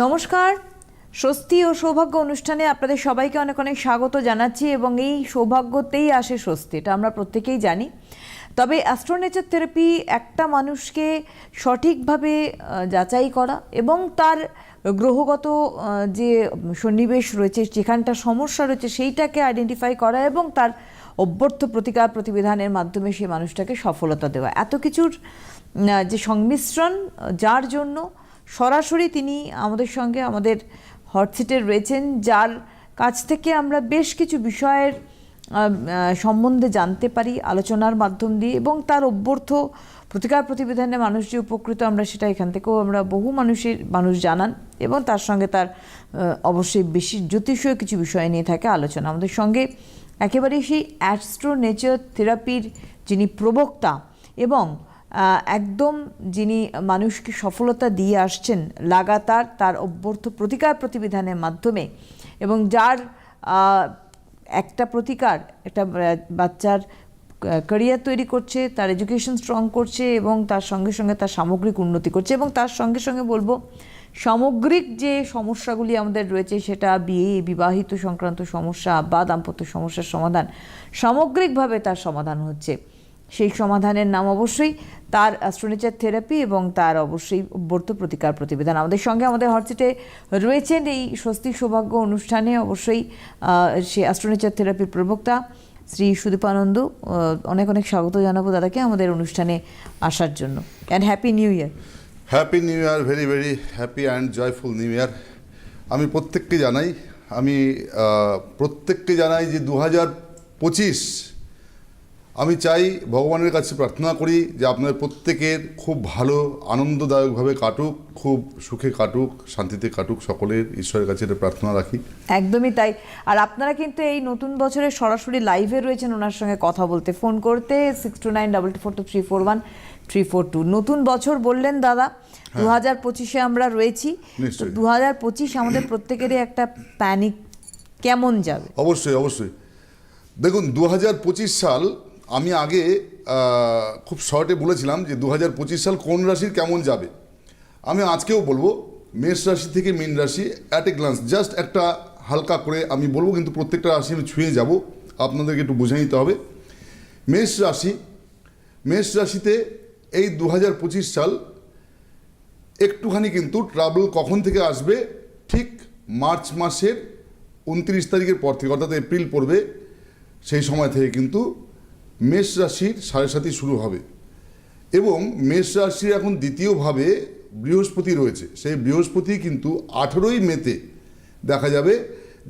নমস্কার। স্বস্তি ও সৌভাগ্য অনুষ্ঠানে আপনাদের সবাইকে অনেক অনেক স্বাগত জানাচ্ছি এবং এই সৌভাগ্যতেই আসে স্বস্তি, এটা আমরা প্রত্যেকেই জানি। তবে অ্যাস্ট্রোনেচার থেরাপি একটা মানুষকে সঠিকভাবে যাচাই করা এবং তার গ্রহগত যে সন্নিবেশ রয়েছে, যেখানটা সমস্যা রয়েছে, সেইটাকে আইডেন্টিফাই করা এবং তার অভ্যর্থ প্রতিকার প্রতিবিধানের মাধ্যমে সেই মানুষটাকে সফলতা দেওয়া। এত কিছুর যে সংমিশ্রণ, যার জন্য সরাসরি তিনি আমাদের সঙ্গে আমাদের হটসিটে রয়েছেন, যার কাছ থেকে আমরা বেশ কিছু বিষয়ের সম্বন্ধে জানতে পারি আলোচনার মাধ্যম দিয়ে এবং তার অভ্যর্থ প্রতিকার প্রতিবিধানে মানুষ যে উপকৃত আমরা সেটা এখান থেকেও আমরা বহু মানুষের, মানুষ জানান এবং তার সঙ্গে তার অবশ্যই বেশি জ্যোতিষীয় কিছু বিষয় নিয়ে থাকে আলোচনা। আমাদের সঙ্গে একেবারেই সেই অ্যাস্ট্রো নেচার থেরাপির যিনি প্রবক্তা এবং একদম যিনি মানুষকে সফলতা দিয়ে আসছেন, লাগাতার তার অভ্যর্থ প্রতিকার প্রতিবিধানের মাধ্যমে এবং যার একটা প্রতিকার, একটা বাচ্চার ক্যারিয়ার তৈরি করছে, তার এডুকেশন স্ট্রং করছে এবং তার সঙ্গে সঙ্গে তার সামগ্রিক উন্নতি করছে এবং তার সঙ্গে সঙ্গে বলব, সামগ্রিক যে সমস্যাগুলি আমাদের রয়েছে সেটা বিয়ে, বিবাহিত সংক্রান্ত সমস্যা বা দাম্পত্য সমস্যার সমাধান, সামগ্রিকভাবে তার সমাধান হচ্ছে। সেই সমাধানের নাম অবশ্যই তার অ্যাস্ট্রোনেচার থেরাপি এবং তার অবশ্যই অভ্যর্থ প্রতিকার প্রতিবেদন। আমাদের সঙ্গে আমাদের হটসিটে রয়েছেন এই স্বস্তি সৌভাগ্য অনুষ্ঠানে অবশ্যই সে অ্যাস্ট্রোনেচার থেরাপির প্রবক্তা শ্রী সুদীপানন্দ অনেক অনেক স্বাগত জানাব দাদাকে আমাদের অনুষ্ঠানে আসার জন্য। And happy new year happy new year very very happy and joyful new year আমি প্রত্যেককে জানাই, আমি প্রত্যেককে জানাই যে দু হাজার পঁচিশ আমি চাই ভগবানের কাছে প্রার্থনা করি যে আপনার প্রত্যেকের খুব ভালো আনন্দদায়কভাবে কাটুক খুব সুখে কাটুক শান্তিতে কাটুক সকলের। ঈশ্বরের কাছে এটা প্রার্থনা রাখি। একদমই তাই। আর আপনারা কিন্তু এই নতুন বছরে সরাসরি লাইভে রয়েছেন ওনার সঙ্গে কথা বলতে। ফোন করতে six two nine double two four two three four one three four two নতুন বছর বললেন দাদা দু হাজার পঁচিশে আমরা রয়েছি। দু হাজার পঁচিশ আমাদের প্রত্যেকেরই একটা প্যানিক কেমন যাবে? অবশ্যই অবশ্যই। দেখুন দু হাজার পঁচিশ সাল আমি আগে খুব শর্টে বলেছিলাম যে দু হাজার পঁচিশ সাল কোন রাশির কেমন যাবে। আমি আজকেও বলব, মেষ রাশি থেকে মীন রাশি অ্যাট এ গ্লান্স জাস্ট একটা হালকা করে আমি বলব, কিন্তু প্রত্যেকটা রাশি আমি ছুঁয়ে যাব, আপনাদেরকে একটু বুঝে নিতে হবে। মেষ রাশি, মেষ রাশিতে এই দু হাজার পঁচিশ সাল একটুখানি কিন্তু ট্রাবল কখন থেকে আসবে? ঠিক মার্চ মাসের উনত্রিশ তারিখের পর থেকে, অর্থাৎ এপ্রিল পড়বে, সেই সময় থেকে কিন্তু মেষ রাশির সাড়ে সাথী শুরু হবে। এবং মেষ রাশির এখন দ্বিতীয়ভাবে বৃহস্পতি রয়েছে। সেই বৃহস্পতি কিন্তু আঠেরোই মেতে দেখা যাবে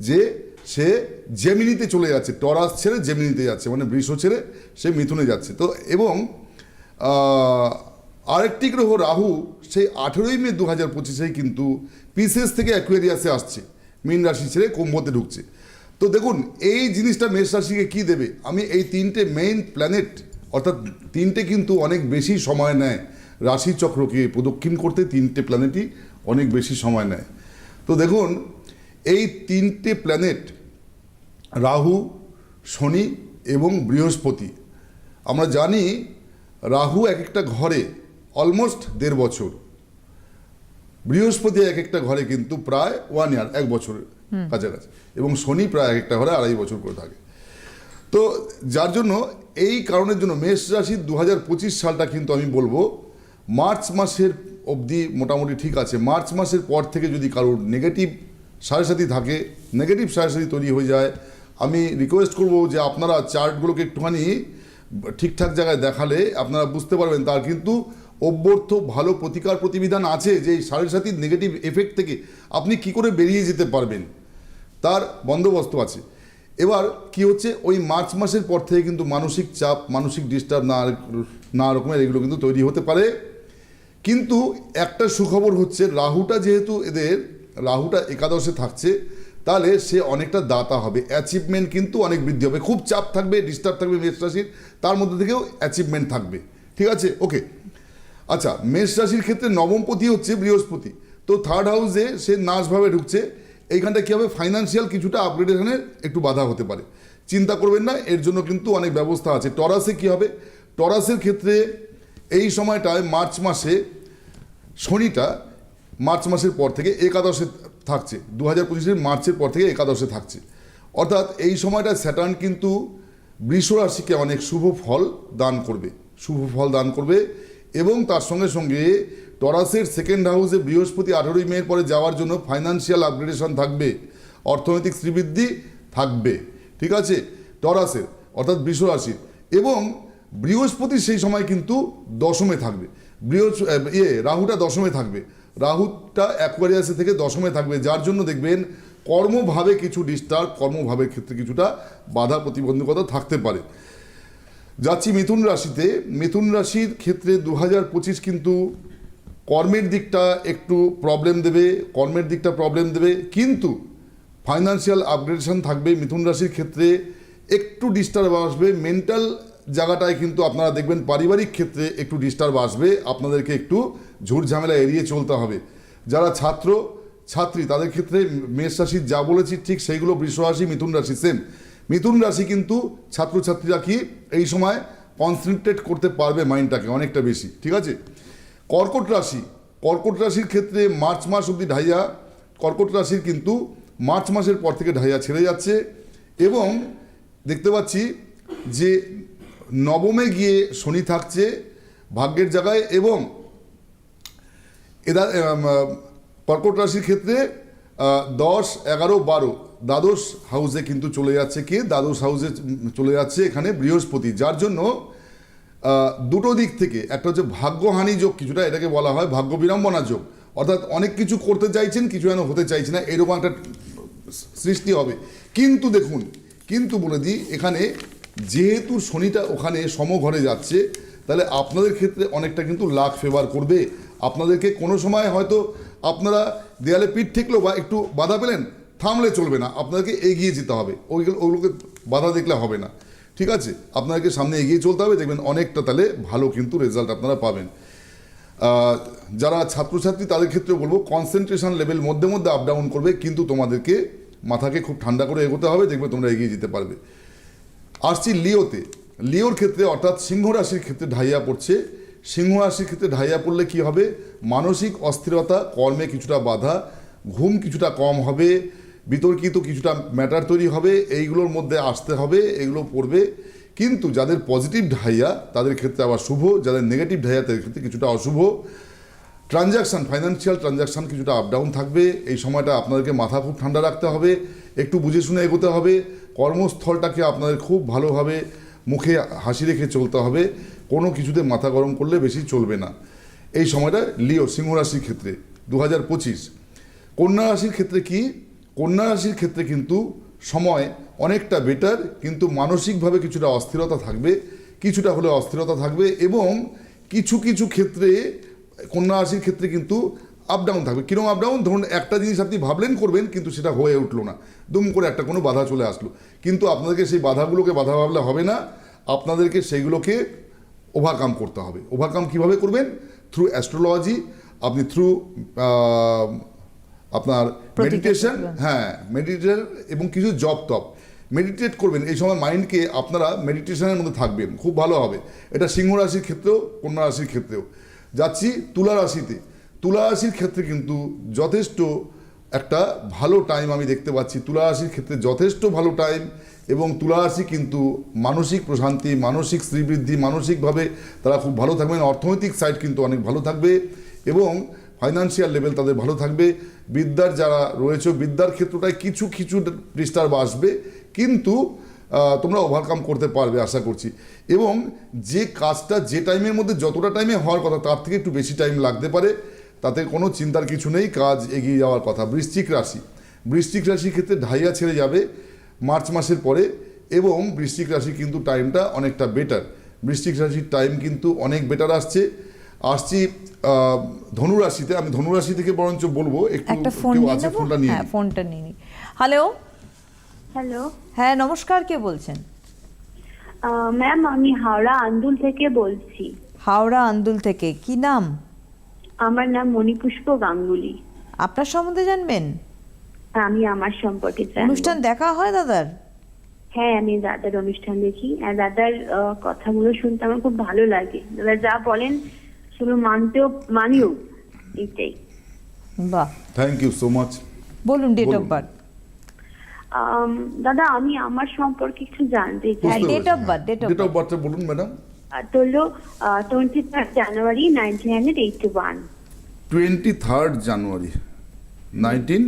যে সে জেমিনিতে চলে যাচ্ছে। টরাস ছেড়ে জেমিনিতে যাচ্ছে মানে বৃষ ছেড়ে সে মিথুনে যাচ্ছে। তো এবং আরেকটি গ্রহ রাহু সেই আঠেরোই মে দু হাজার পঁচিশেই কিন্তু পিসেস থেকে অ্যাকুয়ারিয়াসে আসছে। মীন রাশি ছেড়ে কুম্ভতে ঢুকছে। তো দেখুন, এই জিনিসটা মেষ রাশিকে কী দেবে? আমি এই তিনটে মেইন প্ল্যানেট অর্থাৎ তিনটে কিন্তু অনেক বেশি সময় নেয় রাশিচক্রকে প্রদক্ষিণ করতে, তিনটে প্ল্যানেটই অনেক বেশি সময় নেয়। তো দেখুন, এই তিনটে প্ল্যানেট রাহু, শনি এবং বৃহস্পতি, আমরা জানি রাহু এক একটা ঘরে অলমোস্ট দেড় বছর, বৃহস্পতি এক একটা ঘরে কিন্তু প্রায় ওয়ান ইয়ার এক বছরের কাছাকাছি। এবং শনি প্রায় এক একটা ঘরে আড়াই বছর করে থাকে। তো যার জন্য এই কারণের জন্য মেষ রাশির দু সালটা কিন্তু আমি বলব, মার্চ মাসের অবধি মোটামুটি ঠিক আছে। মার্চ মাসের পর থেকে যদি কারোর নেগেটিভ সাথী থাকে নেগেটিভ সাথী তৈরি হয়ে যায়, আমি রিকোয়েস্ট করব যে আপনারা চার্টগুলোকে একটুখানি ঠিকঠাক জায়গায় দেখালে আপনারা বুঝতে পারবেন তার কিন্তু অভ্যর্থ ভালো প্রতিকার প্রতিবিধান আছে যে এই সাথীর নেগেটিভ এফেক্ট থেকে আপনি কি করে বেরিয়ে যেতে পারবেন। তার বন্দোবস্ত আছে। এবার কি হচ্ছে? ওই মার্চ মাসের পর থেকে কিন্তু মানসিক চাপ, মানসিক ডিস্টার্ব না না রকমের এগুলো কিন্তু তৈরি হতে পারে। কিন্তু একটা সুখবর হচ্ছে, রাহুটা যেহেতু এদের, রাহুটা একাদশে থাকছে, তাহলে সে অনেকটা দাতা হবে। অ্যাচিভমেন্ট কিন্তু অনেক বৃদ্ধি হবে। খুব চাপ থাকবে ডিস্টার্ব থাকবে মেষ রাশির, তার মধ্যে থেকেও অ্যাচিভমেন্ট থাকবে। ঠিক আছে? ওকে আচ্ছা মেষ রাশির ক্ষেত্রে নবমপতি হচ্ছে বৃহস্পতি। তো থার্ড হাউসে সে নাচভাবে ঢুকছে। এইখানটা কী হবে? ফাইন্যান্সিয়াল কিছুটা আপগ্রেডেশনের একটু বাধা হতে পারে। চিন্তা করবেন না, এর জন্য কিন্তু অনেক ব্যবস্থা আছে। টরাসে কী হবে? টরাসের ক্ষেত্রে এই সময়টায় মার্চ মাসে, শনিটা মার্চ মাসের পর থেকে একাদশে থাকছে। দু হাজার পঁচিশের মার্চের পর থেকে একাদশে থাকছে। অর্থাৎ এই সময়টা স্যাটার্ন কিন্তু বৃষ রাশিকে অনেক শুভ ফল দান করবে। শুভ ফল দান করবে এবং তার সঙ্গে সঙ্গে টরাসের সেকেন্ড হাউসে বৃহস্পতি আঠেরোই মেয়ের পরে যাওয়ার জন্য ফাইন্যান্সিয়াল আপগ্রেডেশন থাকবে, অর্থনৈতিক শ্রীবৃদ্ধি থাকবে। ঠিক আছে? টরাসের, অর্থাৎ বৃষ রাশির। এবং বৃহস্পতি সেই সময় কিন্তু দশমে থাকবে। বৃহস্প ইয়ে রাহুটা দশমে থাকবে। রাহুটা অ্যাকোয়ারিয়াসে থেকে দশমে থাকবে। যার জন্য দেখবেন কর্মভাবে কিছু ডিস্টার্ব, কর্মভাবের ক্ষেত্রে কিছুটা বাধা প্রতিবন্ধকতা থাকতে পারে। যাচ্ছি মিথুন রাশিতে। মিথুন রাশির ক্ষেত্রে দু কিন্তু কর্মের দিকটা একটু প্রবলেম দেবে, কর্মের দিকটা প্রবলেম দেবে, কিন্তু ফাইন্যান্সিয়াল আপগ্রেডেশন থাকবে, মিথুন রাশির ক্ষেত্রে একটু ডিস্টার্ব আসবে মেন্টাল জায়গাটায় কিন্তু আপনারা দেখবেন পারিবারিক ক্ষেত্রে একটু ডিস্টার্ব আসবে, আপনাদেরকে একটু ঝুট ঝামেলা এড়িয়ে চলতে হবে। যারা ছাত্র, ছাত্রী, তাদের ক্ষেত্রে মেষ রাশির যা বলেছি ঠিক সেইগুলো বৃষ রাশি, মিথুন রাশি সেম মিথুন রাশি কিন্তু ছাত্রছাত্রীরা কি এই সময় কনসেন্ট্রেট করতে পারবে মাইন্ডটাকে অনেকটা বেশি, ঠিক আছে? কর্কট রাশি, কর্কট রাশির ক্ষেত্রে মার্চ মাস অবধি ঢাইয়া, কর্কট রাশির কিন্তু মার্চ মাসের পর থেকে ঢাইয়া ছেড়ে যাচ্ছে এবং দেখতে পাচ্ছি যে নবমে গিয়ে শনি থাকছে ভাগ্যের জায়গায় এবং এদা কর্কট রাশির ক্ষেত্রে দশ, এগারো, বারো দ্বাদশ হাউসে কিন্তু চলে যাচ্ছে কে? দ্বাদশ হাউসে চলে যাচ্ছে এখানে বৃহস্পতি, যার জন্য দুটো দিক থেকে, একটা হচ্ছে ভাগ্যহানি যোগ, কিছুটা এটাকে বলা হয় ভাগ্য বিড়ম্বনা যোগ। অর্থাৎ অনেক কিছু করতে চাইছেন, কিছু যেন হতে চাইছে না, এরকম একটা সৃষ্টি হবে। কিন্তু দেখুন, কিন্তু বলে দিই, এখানে যেহেতু শনিটা ওখানে সমঘরে যাচ্ছে, তাহলে আপনাদের ক্ষেত্রে অনেকটা কিন্তু লাখ ফেভার করবে। আপনাদেরকে কোনো সময় হয়তো আপনারা দেয়ালে পিঠ ঠেকলো বা একটু বাধা পেলেন, থামলে চলবে না। আপনাদেরকে এগিয়ে যেতে হবে। ওইগুলো ওগুলোকে বাধা দেখলে হবে না। ঠিক আছে? আপনাকে সামনে এগিয়ে চলতে হবে, দেখবেন অনেকটা তাহলে ভালো কিন্তু রেজাল্ট আপনারা পাবেন। যারা ছাত্রছাত্রী তাদের ক্ষেত্রে বলব কনসেন্ট্রেশন লেভেল মধ্যে মধ্যে আপ ডাউন করবে, কিন্তু তোমাদেরকে মাথাকে খুব ঠান্ডা করে এগোতে হবে, দেখবে তোমরা এগিয়ে যেতে পারবে। আসছি লিওতে। লিওর ক্ষেত্রে অর্থাৎ সিংহ রাশির ক্ষেত্রে ঢাইয়া পড়ছে। সিংহ রাশির ক্ষেত্রে ঢাইয়া পড়লে কি হবে? মানসিক অস্থিরতা, কর্মে কিছুটা বাধা, ঘুম কিছুটা কম হবে বিতর্কিত কিছুটা ম্যাটার তৈরি হবে, এইগুলোর মধ্যে আসতে হবে, এগুলো পড়বে। কিন্তু যাদের পজিটিভ ঢাইয়া, তাদের ক্ষেত্রে আবার শুভ, যাদের নেগেটিভ ঢাইয়া, তাদের ক্ষেত্রে কিছুটা অশুভ। ট্রানজ্যাকশান ফাইন্যান্সিয়াল ট্রানজ্যাকশান কিছুটা আপ ডাউন থাকবে। এই সময়টা আপনাদেরকে মাথা খুব ঠান্ডা রাখতে হবে, একটু বুঝে শুনে এগোতে হবে। কর্মস্থলটাকে আপনাদের খুব ভালোভাবে মুখে হাসি রেখে চলতে হবে। কোনো কিছুতে মাথা গরম করলে বেশি চলবে না। এই সময়টা লিও, সিংহ রাশির ক্ষেত্রে। দু হাজার পঁচিশ। কন্যা রাশির ক্ষেত্রে কি? কন্যা রাশির ক্ষেত্রে কিন্তু সময় অনেকটা বেটার কিন্তু মানসিকভাবে কিছুটা অস্থিরতা থাকবে, কিছুটা হলে অস্থিরতা থাকবে এবং কিছু কিছু ক্ষেত্রে কন্যা রাশির ক্ষেত্রে কিন্তু আপ ডাউন থাকবে। কীরকম আপ ডাউন ধরুন একটা জিনিস আপনি ভাবলেন, করবেন, কিন্তু সেটা হয়ে উঠল না। দুম করে একটা কোনো বাধা চলে আসলো। কিন্তু আপনাদেরকে সেই বাধাগুলোকে বাধা ভাবলে হবে না। আপনাদেরকে সেইগুলোকে ওভারকাম করতে হবে। ওভারকাম কীভাবে করবেন? থ্রু অ্যাস্ট্রোলজি আপনি থ্রু আপনার মেডিটেশন হ্যাঁ মেডিটেশন এবং কিছু জব টপ মেডিটেট করবেন এই সময় মাইন্ডকে আপনারা মেডিটেশনের মধ্যে থাকবেন খুব ভালো হবে। এটা সিংহ রাশির ক্ষেত্রেও কন্যা রাশির ক্ষেত্রেও। যাচ্ছি তুলা রাশিতে। তুলা রাশির ক্ষেত্রে কিন্তু যথেষ্ট একটা ভালো টাইম আমি দেখতে পাচ্ছি। তুলা রাশির ক্ষেত্রে যথেষ্ট ভালো টাইম এবং তুলা রাশি কিন্তু মানসিক প্রশান্তি মানসিক শ্রীবৃদ্ধি মানসিকভাবে তারা খুব ভালো থাকবেন। অর্থনৈতিক সাইড কিন্তু অনেক ভালো থাকবে এবং ফাইন্যান্সিয়াল লেভেল তাদের ভালো থাকবে। বিদ্যার যারা রয়েছে, বিদ্যার ক্ষেত্রটায় কিছু কিছু ডিস্টার্ব আসবে। কিন্তু তোমরা ওভারকাম করতে পারবে আশা করছি। এবং যে কাজটা যে টাইমের মধ্যে যতটা টাইমে হওয়ার কথা, তার থেকে একটু বেশি টাইম লাগতে পারে। তাতে কোনো চিন্তার কিছু নেই, কাজ এগিয়ে যাওয়ার কথা। বৃশ্চিক রাশি। বৃশ্চিক রাশির ক্ষেত্রে ঢাইয়া ছেড়ে যাবে মার্চ মাসের পরে এবং বৃশ্চিক রাশি কিন্তু টাইমটা অনেকটা বেটার বৃশ্চিক রাশির টাইম কিন্তু অনেক বেটার আসছে। আসছি আহ, ধনু রাশিতে আমি ধনু রাশি থেকে বরঞ্চ বলব একটু একটা ফোন কেউ আছে ফোনটা নিয়ে হ্যাঁ ফোনটা নিয়ে নিই। হ্যালো? হ্যালো? হ্যাঁ নমস্কার কে বলছেন? ম্যাম আমি হাওড়া আন্দুল থেকে বলছি। হাওড়া আন্দুল থেকে কি নাম? আমার নাম মণিপুষ্প গাঙ্গুলি। আপনার সম্বন্ধে জানবেন? আমি আমার সম্পর্কে জানব। অনুষ্ঠান দেখা হয় দাদার? হ্যাঁ আমি দাদার অনুষ্ঠান দেখি। আর দাদার আহ, কথাগুলো শুনতে আমার খুব ভালো লাগে। দাদা যা বলেন সেগুলো মানতেও মানিও এইটাই। বাহ। থ্যাংক ইউ সো মাচ বলুন ডেট অফ বার্থ দাদা আমি আমার সম্পর্কে কিছু জানতে চাই। birth, date of date of বার্থটা বলুন ম্যাডাম তো হলো twenty third January nineteen hundred eighty one twenty third January nineteen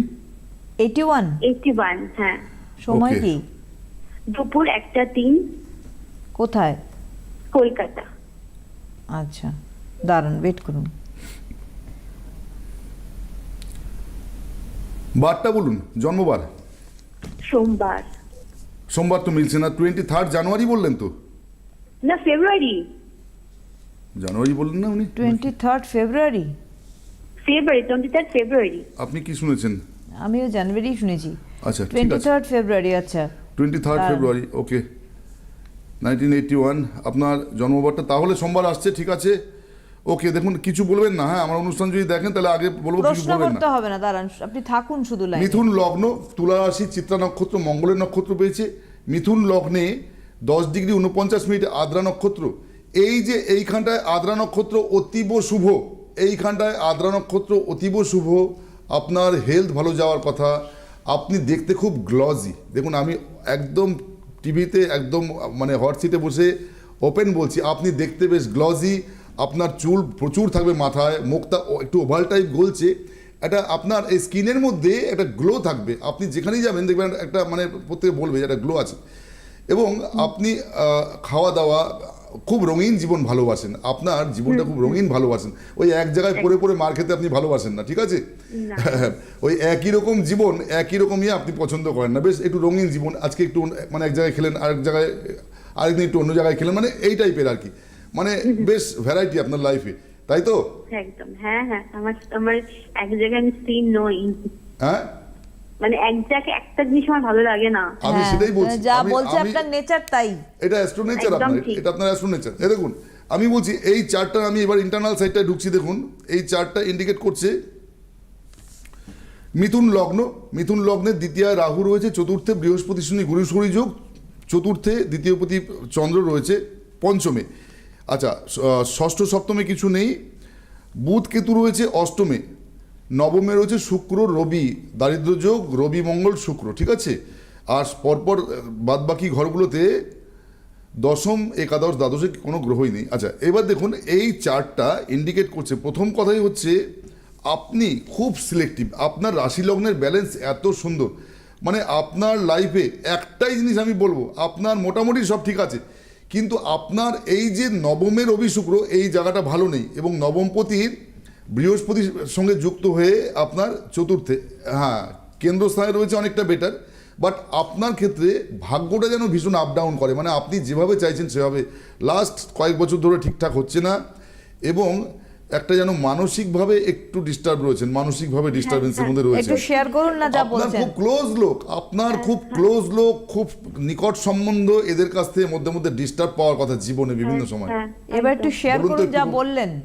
eighty one eighty one হ্যাঁ। সময় কি? দুপুর একটা তিন। কোথায়? কলকাতা। আচ্ছা। দাঁড়ান ওয়েট করুন। বারটা বলুন জন্মবার? সোমবার। সোমবার তো মিলছে না টোয়েন্টি থার্ড জানুয়ারি বললেন তো? না ফেব্রুয়ারি। জানুয়ারি বললেন না উনি? Twenty third February? February twenty third February. আপনি কি শুনেছেন? আমিও জানুয়ারি শুনেছি। আচ্ছা টোয়েন্টি থার্ড ফেব্রুয়ারি আচ্ছা। Twenty third February okay nineteen eighty one আপনার জন্মবারটা তাহলে সোমবার আসছে ঠিক আছে। ওকে দেখুন কিছু বলবেন না হ্যাঁ আমার অনুষ্ঠান যদি দেখেন তাহলে আগে বলব কিছু প্রশ্ন বলবেন করতে না হবে না দাঁড়ান আপনি থাকুন শুধু লাইনে। মিথুন লগ্ন তুলা রাশি চিত্রা নক্ষত্র মঙ্গলের নক্ষত্র পেয়েছে। মিথুন লগ্নে দশ ডিগ্রি উনপঞ্চাশ মিনিট আদ্রা নক্ষত্র। এই যে এইখানটায় আদ্রা নক্ষত্র অতীব শুভ এইখানটায় আদ্রা নক্ষত্র অতীব শুভ আপনার হেলথ ভালো যাওয়ার কথা। আপনি দেখতে খুব গ্লজি দেখুন আমি একদম টিভিতে একদম মানে হট সিটে বসে ওপেন বলছি আপনি দেখতে বেশ গ্লজি আপনার চুল প্রচুর থাকবে মাথায় মুখটা একটু ওভাল টাইপ গলছে একটা আপনার এই স্কিনের মধ্যে একটা গ্লো থাকবে। আপনি যেখানেই যাবেন দেখবেন একটা মানে প্রত্যেকে বলবে যে একটা গ্লো আছে। এবং আপনি খাওয়া দাওয়া খুব রঙিন জীবন ভালোবাসেন। আপনার জীবনটা খুব রঙিন ভালোবাসেন। ওই এক জায়গায় পড়ে পড়ে মার খেতে আপনি ভালোবাসেন না ঠিক আছে? ওই একই রকম জীবন একই রকমই আপনি পছন্দ করেন না। বেশ একটু রঙিন জীবন আজকে একটু মানে এক জায়গায় খেলেন আরেক জায়গায় আরেকদিন একটু অন্য জায়গায় খেলেন মানে এই টাইপের আর কি। মানে বেশ ভ্যারাইটি আপনার লাইফে তাই তো? একদম হ্যাঁ হ্যাঁ আমার আমার এক জায়গায় আমি স্থির নই হ্যাঁ? মানে এক একটা জিনিস আমার ভালো লাগে না। আমি হ্যাঁ, সেটাই বলছি। যা বলছে আপনার নেচার তাই। এটা অ্যাস্ট্রো নেচার আপনার এটা আপনার অ্যাস্ট্রো নেচার এই দেখুন আমি বলছি এই চার্টটা আমি এবার ইন্টারনাল সাইডটায় ঢুকছি দেখুন। এই চার্টটা ইন্ডিকেট করছে মিথুন লগ্ন। মিথুন লগ্নের দ্বিতীয় রাহু রয়েছে চতুর্থে বৃহস্পতি শনি গুরু যোগ চতুর্থে দ্বিতীয় প্রতি চন্দ্র রয়েছে পঞ্চমে। আচ্ছা ষষ্ঠ সপ্তমে কিছু নেই। বুধ কেতু রয়েছে অষ্টমে, নবমে রয়েছে শুক্র, রবি দারিদ্র যোগ, রবি মঙ্গল, শুক্র, ঠিক আছে? আর পরপর বাদ বাকি ঘরগুলোতে দশম, একাদশ, দ্বাদশে কোনো গ্রহই নেই। আচ্ছা এবার দেখুন, এই চার্টটা ইন্ডিকেট করছে। প্রথম কথাই হচ্ছে, আপনি খুব সিলেক্টিভ আপনার রাশি লগ্নের ব্যালেন্স এত সুন্দর। মানে আপনার লাইফে একটাই জিনিস আমি বলব, আপনার মোটামুটি সব ঠিক আছে। কিন্তু আপনার এই যে নবমের রবি শুক্র এই জায়গাটা ভালো নেই এবং নবমপতির বৃহস্পতির সঙ্গে যুক্ত হয়ে আপনার চতুর্থে হ্যাঁ কেন্দ্রস্থানে রয়েছে অনেকটা বেটার বাট আপনার ক্ষেত্রে ভাগ্যটা যেন ভীষণ আপ ডাউন করে। মানে আপনি যেভাবে চাইছেন সেভাবে। লাস্ট কয়েক বছর ধরে ঠিকঠাক হচ্ছে না এবং একটা যেন মানসিকভাবে একটু ডিস্টার্ব রয়েছেন মানসিকভাবে ডিস্টারবেন্সের মধ্যে রয়েছে একটু শেয়ার করুন না যা আপনার বলছেন। খুব ক্লোজ লোক আপনার খুব ক্লোজ লোক খুব নিকট সম্বন্ধ এদের কাছ থেকে মধ্যে মধ্যে ডিস্টার্ব পাওয়ার কথা জীবনে বিভিন্ন সময়। হ্যাঁ এবার একটু শেয়ার করুন যা বললেন।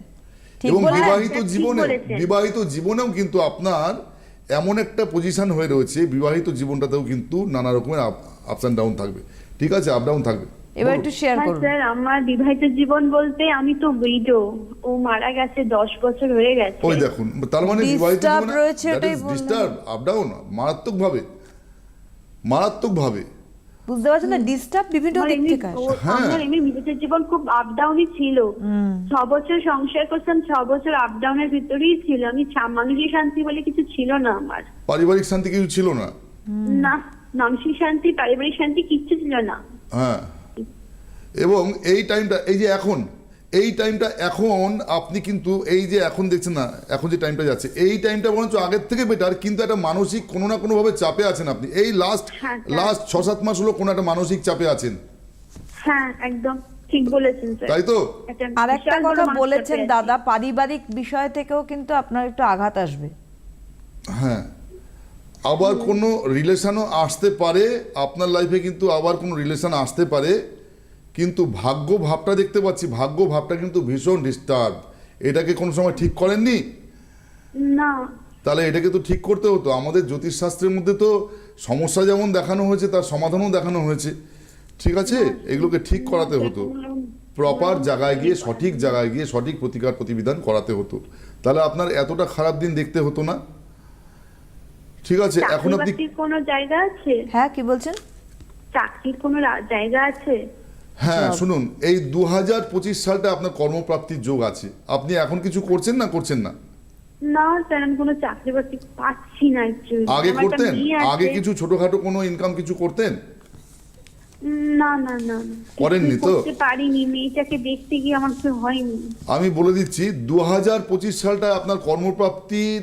ঠিক এবং বললেন? বিবাহিত হ্যাঁ, জীবনে বিবাহিত জীবনেও কিন্তু আপনার এমন একটা পজিশন হয়ে রয়েছে বিবাহিত জীবনটাতেও কিন্তু নানা রকমের আপস অ্যান্ড ডাউন থাকবে। ঠিক আছে আপ ডাউন থাকবে। এবার একটু শেয়ার হ্যাঁ করুন। স্যার আমার বিবাহিত জীবন বলতে আমি তো উইডো ও মারা গেছে দশ বছর হয়ে গেছে। ওই দেখুন তার মানে বিবাহিত জীবনে রয়েছে, বললাম। ডিস্টার্ব আপ ডাউন মারাত্মকভাবে মারাত্মকভাবে। বুঝতে পারছেন না? ডিস্টার্ব বিভিন্ন দিক এমনি থেকে আসে। হ্যাঁ। আমার এমনি বিবাহিত জীবন খুব আপ ডাউনই ছিল। ছ বছর সংসার করতাম ছ বছর আপ ডাউনের ভিতরেই ছিল। আমি মানসিক শান্তি বলে কিছু ছিল না আমার। পারিবারিক শান্তি কিছু ছিল না? না মানসিক শান্তি পারিবারিক শান্তি কিচ্ছু ছিল না। হ্যাঁ। এবং এই টাইমটা এই যে এখন এই টাইমটা এখন আপনি কিন্তু এই যে এখন দেখছেন না এখন যে টাইমটা যাচ্ছে এই টাইমটা বরঞ্চ আগের থেকে বেটার কিন্তু একটা মানসিক কোনো না কোনোভাবে চাপে আছেন আপনি। এই লাস্ট লাস্ট ছ সাত মাস হলো কোনো একটা মানসিক চাপে আছেন। হ্যাঁ একদম ঠিক বলেছেন তাই তো? আর একটা কথা বলেছেন দাদা পারিবারিক বিষয় থেকেও কিন্তু আপনার একটু আঘাত আসবে। হ্যাঁ। আবার কোনো রিলেশনও আসতে পারে আপনার লাইফে কিন্তু আবার কোনো রিলেশন আসতে পারে কিন্তু ভাগ্য ভাবটা দেখতে পাচ্ছি ভাগ্য ভাবটা কিন্তু ভীষণ ডিস্টার্ব এটাকে কোনো সময় ঠিক করেননি? না। তাহলে এটাকে তো ঠিক করতে হতো। আমাদের জ্যোতিষশাস্ত্রের মধ্যে তো সমস্যা যেমন দেখানো হয়েছে তার সমাধানও দেখানো হয়েছে। ঠিক আছে? এগুলোকে ঠিক করাতে হতো। প্রপার জায়গায় গিয়ে সঠিক জায়গায় গিয়ে সঠিক প্রতিকার প্রতিবিধান করাতে হতো। তাহলে আপনার এতটা খারাপ দিন দেখতে হতো না? ঠিক আছে এখন আপনি কোনো জায়গা আছে? হ্যাঁ কি বলছেন? চাকরির কোনো জায়গা আছে? হ্যাঁ শুনুন এই দু হাজার পঁচিশ সালটা আপনার কর্মপ্রাপ্তির যোগ আছে। আপনি এখন কিছু করছেন না করছেন না? না স্যার আমি কোনো চাকরি বাকরি পাচ্ছি না। আগে করতেন? আগে কিছু ছোটখাটো কোনো ইনকাম কিছু করতেন? না না না না। করেননি তো? পারিনি মেয়েটাকে দেখতে গিয়ে আমার কিছু হয়নি। আমি বলে দিচ্ছি দু হাজার পঁচিশ সালটা আপনার কর্মপ্রাপ্তির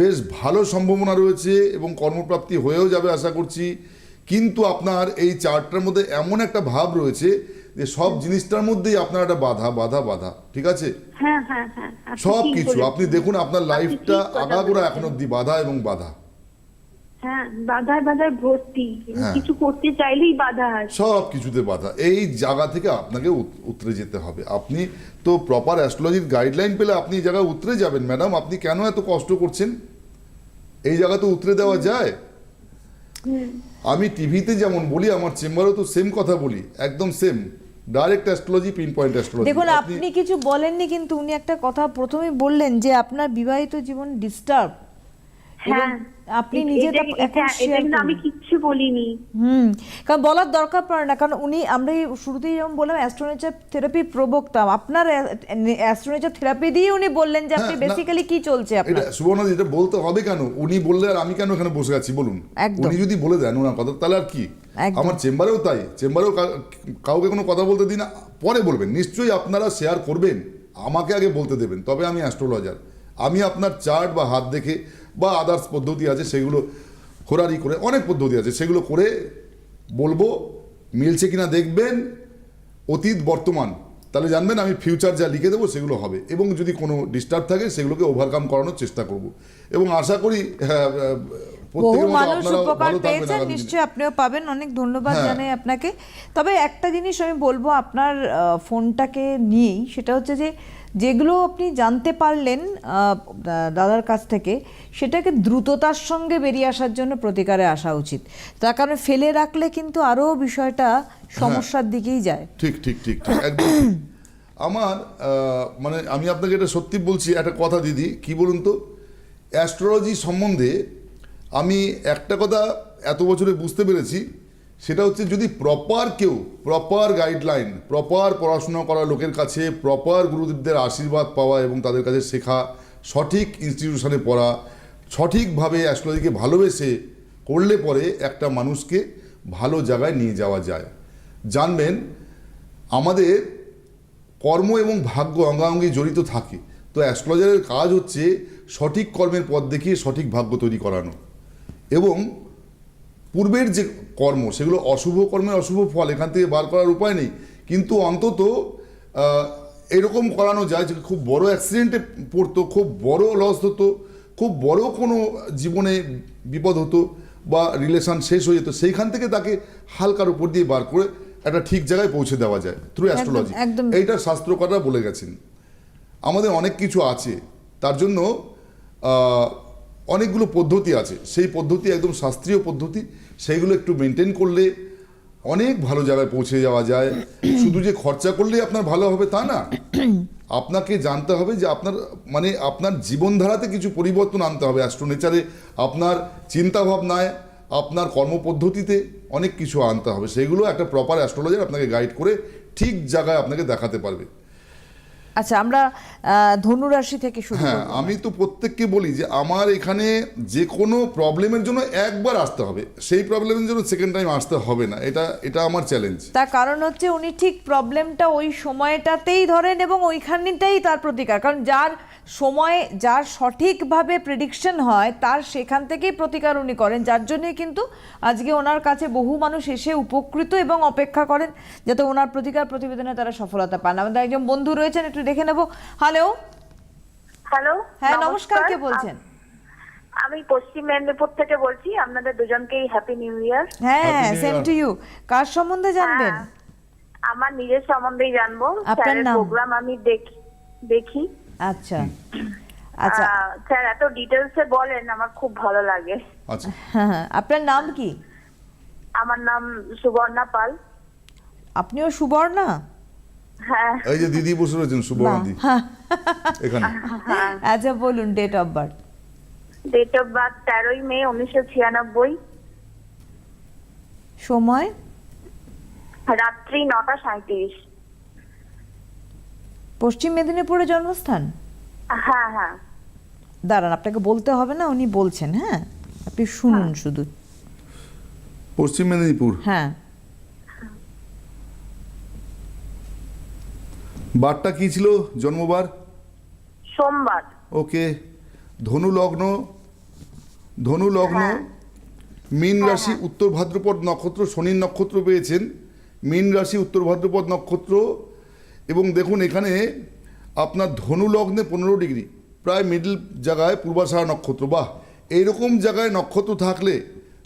বেশ ভালো সম্ভাবনা রয়েছে এবং কর্মপ্রাপ্তি হয়েও যাবে আশা করছি। কিন্তু আপনার এই চার্টটার মধ্যে এমন একটা ভাব রয়েছে যে সব জিনিসটার মধ্যেই আপনার একটা বাধা বাধা বাধা ঠিক আছে? হ্যাঁ হ্যাঁ হ্যাঁ আপনি সব কিছু আপনি দেখুন আপনার লাইফটা আগাগোড়া এখন অব্দি বাধা এবং বাধা। হ্যাঁ বাধায় বাধায় ভর্তি। কিছু করতে চাইলেই বাধা সব কিছুতে বাধা। এই জায়গা থেকে আপনাকে উত- উতরে যেতে হবে। আপনি তো প্রপার অ্যাস্ট্রোলজির গাইডলাইন পেলে আপনি এই জায়গায় উতরে যাবেন ম্যাডাম আপনি কেন এত কষ্ট করছেন? এই জায়গা তো উতরে দেওয়া যায়? আমি টিভিতে যেমন বলি আমার চেম্বারেও তো সেম কথা বলি একদম same direct astrology pin point astrology দেখুন আপনি কিছু বলেননি কিন্তু উনি একটা কথা প্রথমেই বললেন যে আপনার বিবাহিত জীবন ডিস্টার্ব হ্যাঁ। আপনি এটা- এখন এটা আমি। কিচ্ছু বলিনি। হুম কারণ বলার দরকার পড়ে না কারণ উনি আমরা শুরুতেই যেমন বললাম অ্যাস্ট্রোনেচার থেরাপি প্রবক্তা। আপনার অ্যাস্ট্রোনেচার থেরাপি দিয়ে উনি বললেন যে আপনি বেসিক্যালি কি চলছে আপনার। এটা সুবর্ণা এটা বলতে হবে কেন? উনি বললে আর আমি কেন এখানে বসে আছি বলুন। উনি যদি বলে দেন ওনার কথা তাহলে আর কি? আমার চেম্বারেও তাই। চেম্বারেও কাউকে কোনো কথা বলতে দিই না পরে বলবেন। নিশ্চয়ই আপনারা শেয়ার করবেন আমাকে আগে বলতে দেবেন। তবে আমি অ্যাস্ট্রোলজার আমি আপনার চার্ট বা হাত দেখে বা আদার্স পদ্ধতি আছে সেগুলো খোরারি করে অনেক পদ্ধতি আছে সেগুলো করে বলব মিলছে কিনা দেখবেন অতীত বর্তমান। তাহলে জানবেন আমি ফিউচার যা লিখে দেবো সেগুলো হবে। এবং যদি কোনো ডিস্টার্ব থাকে সেগুলোকে ওভারকাম করানোর চেষ্টা করব। এবং আশা করি বহু মানুষ উপকার পেয়েছেন নিশ্চয়ই আপনিও পাবেন। অনেক ধন্যবাদ হ্যাঁ। জানাই আপনাকে। তবে একটা জিনিস আমি বলব আপনার ফোনটাকে নিয়েই সেটা হচ্ছে যে যেগুলো আপনি জানতে পারলেন দাদার কাছ থেকে সেটাকে দ্রুততার সঙ্গে বেরিয়ে আসার জন্য প্রতিকারে আসা উচিত। তার কারণে ফেলে রাখলে কিন্তু আরও বিষয়টা সমস্যার দিকেই যায়। ঠিক ঠিক ঠিক একদম আমার মানে আমি আপনাকে এটা সত্যি বলছি একটা কথা দিদি কি বলুন তো? অ্যাস্ট্রোলজি সম্বন্ধে আমি একটা কথা এত বছরে বুঝতে পেরেছি সেটা হচ্ছে যদি প্রপার কেউ প্রপার গাইডলাইন প্রপার পড়াশোনা করা লোকের কাছে প্রপার গুরুদেবদের আশীর্বাদ পাওয়া এবং তাদের কাছে শেখা সঠিক ইনস্টিটিউশনে পড়া, সঠিকভাবে অ্যাস্ট্রোলজিকে ভালোবেসে করলে পরে একটা মানুষকে ভালো জায়গায় নিয়ে যাওয়া যায়। জানবেন, আমাদের কর্ম এবং ভাগ্য অঙ্গাঙ্গি জড়িত থাকে। তো অ্যাস্ট্রোলজারের কাজ হচ্ছে সঠিক কর্মের পথ দেখিয়ে সঠিক ভাগ্য তৈরি করানো। এবং পূর্বের যে কর্ম সেগুলো অশুভ কর্মের অশুভ ফল এখান থেকে বার করার উপায় নেই। কিন্তু অন্তত এরকম করানো যায় যে খুব বড় অ্যাক্সিডেন্টে পড়তো খুব বড় লস হতো খুব বড় কোনো জীবনে বিপদ হতো বা রিলেশন শেষ হয়ে যেত সেইখান থেকে তাকে হালকার উপর দিয়ে বার করে একটা ঠিক জায়গায় পৌঁছে দেওয়া যায় থ্রু অ্যাস্ট্রোলজি। এইটা শাস্ত্রকাররা বলে গেছেন। আমাদের অনেক কিছু আছে। তার জন্য অনেকগুলো পদ্ধতি আছে। সেই পদ্ধতি একদম শাস্ত্রীয় পদ্ধতি। সেইগুলো একটু মেনটেন করলে অনেক ভালো জায়গায় পৌঁছে যাওয়া যায়। শুধু যে খরচা করলেই আপনার ভালো হবে তা না। আপনাকে জানতে হবে যে আপনার মানে আপনার জীবনধারাতে কিছু পরিবর্তন আনতে হবে। অ্যাস্ট্রোনেচারে আপনার চিন্তাভাবনায়, আপনার কর্মপদ্ধতিতে অনেক কিছু আনতে হবে। সেগুলো একটা প্রপার অ্যাস্ট্রোলজার আপনাকে গাইড করে ঠিক জায়গায় আপনাকে দেখাতে পারবে। আচ্ছা আমরা ধনুরাশি রাশি থেকে শুরু হ্যাঁ আমি তো প্রত্যেককে বলি যে আমার এখানে যে কোনো প্রবলেমের জন্য একবার আসতে হবে। সেই প্রবলেমের জন্য সেকেন্ড টাইম আসতে হবে না। এটা এটা আমার চ্যালেঞ্জ তার কারণ হচ্ছে উনি ঠিক প্রবলেমটা ওই সময়টাতেই ধরেন এবং ওইখানটাই তার প্রতিকার। কারণ যার সময়ে যার সঠিকভাবে প্রেডিকশন হয় তার সেখান থেকেই প্রতিকার উনি করেন। যার জন্যই কিন্তু আজকে ওনার কাছে বহু মানুষ এসে উপকৃত এবং অপেক্ষা করেন যাতে ওনার প্রতিকার প্রতিবেদনে তারা সফলতা পান। আমাদের একজন বন্ধু রয়েছেন একটু দেখে নেব। হ্যালো হ্যালো হ্যাঁ নমস্কার। কে বলছেন? আমি পশ্চিম মেদিনীপুর থেকে বলছি আপনাদের দুজনকেই হ্যাপি নিউ ইয়ার হ্যাঁ সেম টু ইউ কার সম্বন্ধে জানবেন? আমার নিজের সম্বন্ধেই জানব। আপনার স্যারের প্রোগ্রাম আমি দেখি দেখি। আচ্ছা। আচ্ছা। স্যার এত ডিটেলসে বলেন আমার খুব ভালো লাগে। আচ্ছা। হ্যাঁ হ্যাঁ। আপনার নাম কি? আমার নাম সুবর্ণা পাল। আপনিও সুবর্ণা? হ্যাঁ। এই যে দিদি বসে রয়েছেন সুবর্ণদি এখানে। আচ্ছা বলুন date of birth date of birth তেরোই মে উনিশশো ছিয়ানব্বই। সময়? রাত্রি নটা সাঁত্রিশ পশ্চিম মেদিনীপুরে জন্মস্থান? হ্যাঁ হ্যাঁ। দাঁড়ান আপনাকে বলতে হবে না উনি বলছেন হ্যাঁ? আপনি শুনুন শুধু। পশ্চিম মেদিনীপুর? হ্যাঁ। বারটা কি ছিল জন্মবার? সোমবার। ওকে। ধনু লগ্ন ধনু লগ্ন হ্যাঁ। মীন রাশি উত্তর ভাদ্রপদ নক্ষত্র শনির নক্ষত্র পেয়েছেন। মীন রাশি উত্তর ভাদ্রপদ নক্ষত্র এবং দেখুন এখানে আপনার ধনু লগ্নে পনেরো ডিগ্রি, প্রায় মিডল জায়গায় পূর্বাশারা নক্ষত্র। বাহ! এইরকম জায়গায় নক্ষত্র থাকলে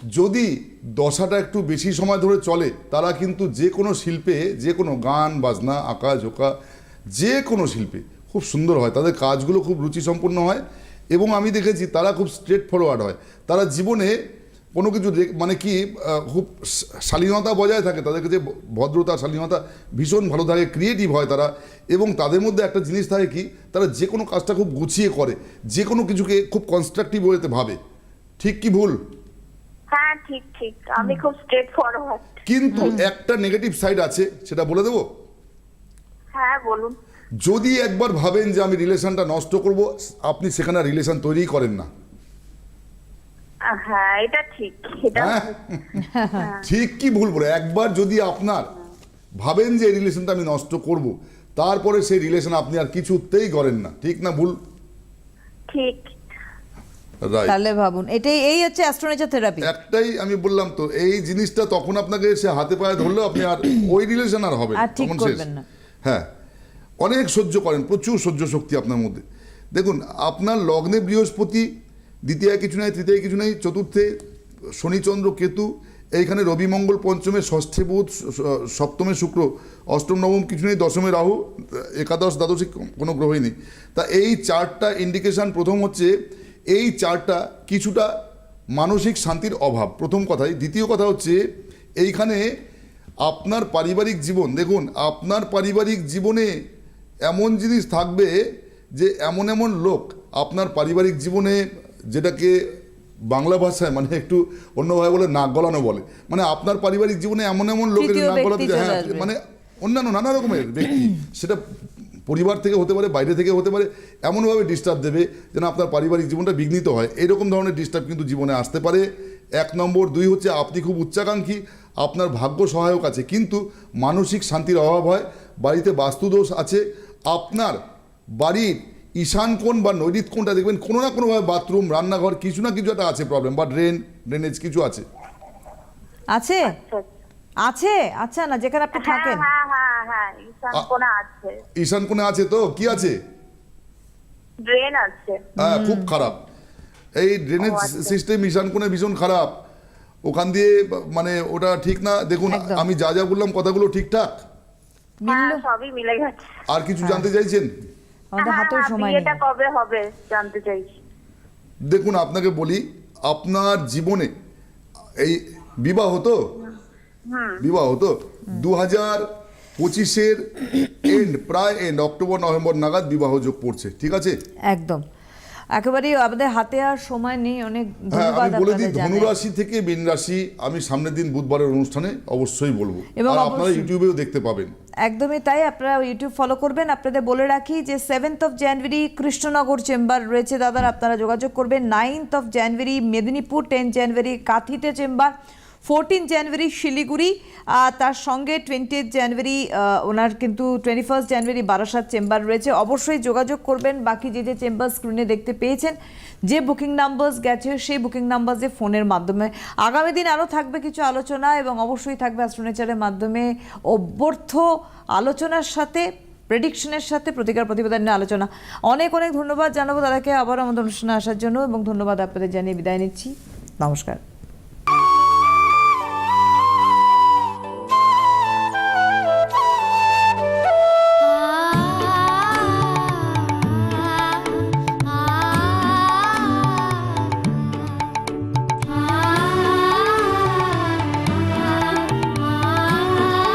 যদি দশাটা একটু বেশি সময় ধরে চলে, তারা কিন্তু যে কোনো শিল্পে, যে কোনো গান, বাজনা, আঁকা, ঝোঁকা, যে কোনো শিল্পে খুব সুন্দর হয়। তাদের কাজগুলো খুব রুচিসম্পন্ন হয় এবং আমি দেখেছি তারা খুব স্ট্রেট ফরওয়ার্ড হয়। তারা জীবনে কোনো কিছু মানে কি খুব শালীনতা বজায় থাকে তাদের কাছে ভদ্রতা শালীনতা ভীষণ ভালো থাকে ক্রিয়েটিভ হয় তারা। এবং তাদের মধ্যে একটা জিনিস থাকে কি তারা যে কোনো কাজটা খুব গুছিয়ে করে যে কোনো কিছুকে খুব কনস্ট্রাকটিভ ওয়েতে ভাবে। ঠিক কি ভুল? হ্যাঁ ঠিক ঠিক। আমি খুব স্ট্রেট ফরওয়ার্ড কিন্তু একটা নেগেটিভ সাইড আছে সেটা বলে দেবো? হ্যাঁ বলুন। যদি একবার ভাবেন যে আমি রিলেশনটা নষ্ট করব আপনি সেখানে রিলেশন তৈরি করেন না। হ্যাঁ এটা ঠিক এটা হ্যাঁ? ঠিক। কি ভুল বলে? একবার যদি আপনার ভাবেন যে রিলেশনটা আমি নষ্ট করব তারপরে সেই রিলেশন আপনি আর কিছুতেই করেন না। ঠিক না ভুল? ঠিক। তাহলে ভাবুন এটাই এই হচ্ছে অ্যাস্ট্রোনেচার থেরাপি একটাই আমি বললাম তো এই জিনিসটা তখন আপনাকে সে হাতে পায়ে ধরলেও আপনি আর ওই রিলেশন আর হবে আর ঠিক করবেন না। হ্যাঁ। অনেক সহ্য করেন প্রচুর সহ্য শক্তি আপনার মধ্যে। দেখুন আপনার লগ্নে বৃহস্পতি দ্বিতীয় কিছু নাই, তৃতীয় কিছু নেই, চতুর্থে শনিচন্দ্র কেতু, এইখানে রবি, মঙ্গল, পঞ্চমে ষষ্ঠে বুধ সপ্তমে শুক্র, অষ্টম, নবম কিছু নেই, দশমে রাহু, একাদশ, দ্বাদশে কোনো গ্রহই নেই। তা এই চারটা ইন্ডিকেশন প্রথম হচ্ছে এই চারটা কিছুটা মানসিক শান্তির অভাব, প্রথম কথাই। দ্বিতীয় কথা হচ্ছে এইখানে আপনার পারিবারিক জীবন, দেখুন, আপনার পারিবারিক জীবনে এমন জিনিস থাকবে যে এমন এমন লোক আপনার পারিবারিক জীবনে যেটাকে বাংলা ভাষায় মানে একটু অন্যভাবে বলে নাক গলানো বলে। মানে আপনার পারিবারিক জীবনে এমন এমন লোকের নাক গলাতে হ্যাঁ মানে অন্যান্য নানা রকমের ব্যক্তি সেটা পরিবার থেকে হতে পারে বাইরে থেকে হতে পারে এমনভাবে ডিস্টার্ব দেবে যেন আপনার পারিবারিক জীবনটা বিঘ্নিত হয়। এরকম ধরনের ডিস্টার্ব কিন্তু জীবনে আসতে পারে। এক নম্বর দুই হচ্ছে আপনি খুব উচ্চাকাঙ্ক্ষী আপনার ভাগ্য সহায়ক আছে কিন্তু মানসিক শান্তির অভাব হয় বাড়িতে বাস্তুদোষ আছে আপনার বাড়ির ঈশান কোণ বা নৈরিত কোণটা দেখবেন কোনো না কোনোভাবে বাথরুম রান্নাঘর কিছু না কিছু একটা আছে প্রবলেম বা ড্রেন ড্রেনেজ কিছু আছে। আছে? আচ্ছা আছে? আচ্ছা না যেখানে আপনি হ্যাঁ থাকেন। হ্যাঁ হ্যাঁ হ্যাঁ ঈশান কোণে আছে। ঈশান কোণে আছে তো? কি আছে? ড্রেন আছে। হ্যাঁ খুব খারাপ। এই ড্রেনেজ আচ্ছা। সিস্টেম ঈশান কোণে ভীষণ খারাপ। ওখান দিয়ে মানে ওটা ঠিক না। দেখুন আমি যা যা বললাম কথাগুলো ঠিকঠাক? সবই মিলে গেছে। আর কিছু জানতে চাইছেন? আমাদের হ্যাঁ, হাতেও হ্যাঁ, সময় নেই। এটা কবে হবে জানতে চাইছি। দেখুন আপনাকে বলি আপনার জীবনে এই বিবাহ তো? বিবাহ তো? দু হাজার পঁচিশের এন্ড প্রায় এন্ড অক্টোবর নভেম্বর নাগাদ বিবাহ যোগ পড়ছে ঠিক আছে? একদম। একেবারেই আমাদের হাতে আর সময় নেই অনেক হ্যাঁ ধন্যবাদ আমি বলে দিই আপনাদের ধনু রাশি থেকে মীন রাশি আমি সামনের দিন বুধবারের অনুষ্ঠানে অবশ্যই বলব। এবং আপনারা ইউটিউবেও দেখতে পাবেন। একদমই তাই আপনারা ইউটিউব ফলো করবেন। আপনাদের বলে রাখি যে seventh of January Krishnanagar chamber রয়েছে দাদার আপনারা যোগাযোগ করবেন। Ninth of January Medinipur ten January কাথিতে chamber. Fourteen January Siliguri তার সঙ্গে টোয়েন্টি জানুয়ারি ওনার কিন্তু twenty first January Barasat chamber রয়েছে। অবশ্যই যোগাযোগ করবেন, বাকি যে যে চেম্বার স্ক্রিনে দেখতে পেয়েছেন, যে বুকিং নাম্বারস গেছে, সেই বুকিং নাম্বারসে ফোনের মাধ্যমে। আগামী দিন আরও থাকবে কিছু আলোচনা এবং অবশ্যই থাকবে অ্যাস্ট্রোনেচারের মাধ্যমে অভ্যর্থ আলোচনার সাথে প্রেডিকশনের সাথে, প্রতিকার প্রতিবেদন নিয়ে আলোচনা। অনেক অনেক ধন্যবাদ। জানাব দাদাকে আবার আমাদের অনুষ্ঠানে আসার জন্য এবং ধন্যবাদ আপনাদের জানিয়ে বিদায় নিচ্ছি। নমস্কার।